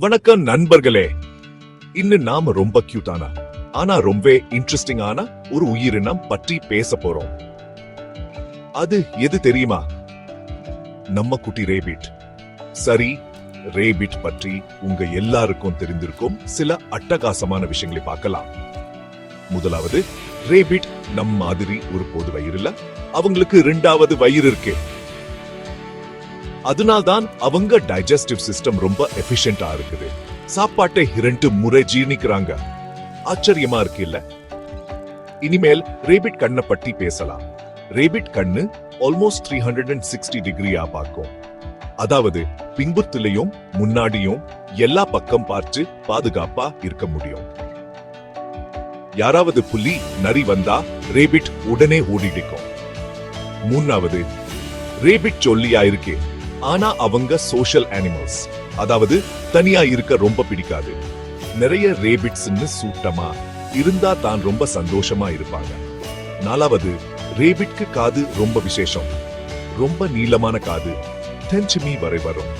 வணக்கம் நண்பர்களே. இன்னும் நாம ரொம்ப கியூட்டான ஆனா ரொம்ப இன்ட்ரெஸ்டிங்கான ஒரு உயிரினம் பற்றி பேச போறோம். அது எது தெரியுமா? நம்ம குட்டி ரேபிட். சரி ரேபிட் பற்றி உங்க எல்லாருக்கும் தெரிந்திருக்கும் சில அட்டகாசமான விஷயங்களை பார்க்கலாம். முதலாவது ரேபிட் நம் மாதிரி ஒரு பொது வயிறுல அவங்களுக்கு இரண்டாவது வயிறு இருக்கு. அதனால்தான் அவங்க டைஜஸ்டிவ் சிஸ்டம் ரொம்ப எஃபிஷியண்டா இருக்குது. சாப்பாட்டை இரண்டு முறை ஜீர்ணிக்கிறாங்க. ஆச்சரியமா இருக்கு இல்ல? இனிமேல் ரேபிட் கண்ணை பற்றி பேசலாம். ரேபிட் கண்ணு almost three hundred and sixty டிகிரியா பார்க்கும். அதாவது பின்புத்திலையும் முன்னாடியும் எல்லா பக்கம் பார்த்து பாதுகாப்பா இருக்க முடியும். யாராவது புலி நரி வந்தா ரேபிட் உடனே ஓடிடிக்கும். மூணாவது ரேபிட் சொல்லியா இருக்கேன் ஆனா அவங்க சோஷியல் அனிமல்ஸ் அதாவது தனியா இருக்க ரொம்ப பிடிக்காது. நிறைய ரேபிட்ஸ்னு சூட்டமா இருந்தா தான் ரொம்ப சந்தோஷமா இருப்பாங்க. நாலாவது ரேபிட்க்கு காது ரொம்ப விசேஷம். ரொம்ப நீளமான காது தென்சுமி வரை வரும்.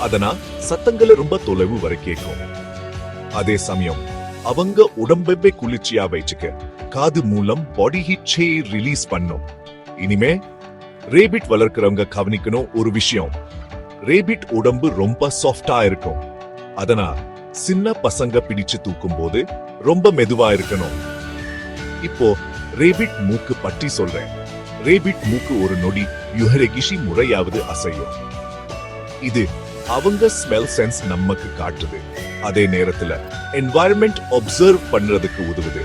அதனா சத்தங்களை ரொம்ப தொலைவு வரை கேட்கும். அதே சமயம் அவங்க உடம்பை குளிர்ச்சியா வச்சுக்க காது மூலம் பாடி ஹீட் ரிலீஸ் பண்ணும். இனிமே ரேபிட் வளர்க்கிறவங்க கவனிக்கணும் ஒரு விஷயம். ரேபிட் உடம்பு ரொம்ப சாஃப்டா இருக்கும். அதனால் சின்ன பசங்க பிடிச்சு தூக்கும் போது ரொம்ப மெதுவா இருக்கணும். இப்போ ரேபிட் மூக்கு பற்றி சொல்றேன். ரேபிட் மூக்கு ஒரு நொடி யுஹரகிஷி முறையாவது அசையும். இது அவங்க ஸ்மெல் சென்ஸ் நமக்கு காட்டுது. அதே நேரத்துல என்வாயர்மெண்ட் ஒப்சர்வ் பண்றதுக்கு உதவுது.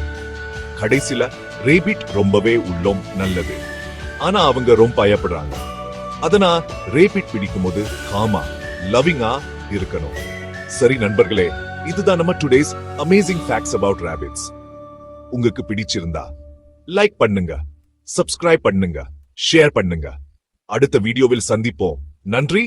கடைசில ரேபிட் ரொம்பவே உள்ளோம் நல்லது. ஆனா அவங்க ரொம்ப பயப்படுறாங்க. அதனா ரேபிட் பிடிக்கும்போது காமா லவிங்கா இருக்கணும். சரி நண்பர்களே இதுதான் நம்ம today's amazing facts about rabbits உங்களுக்கு பிடிச்சிருந்தா லைக் பண்ணுங்க சப்ஸ்கிரைப் பண்ணுங்க ஷேர் பண்ணுங்க. அடுத்த வீடியோவில் சந்திப்போம். நன்றி.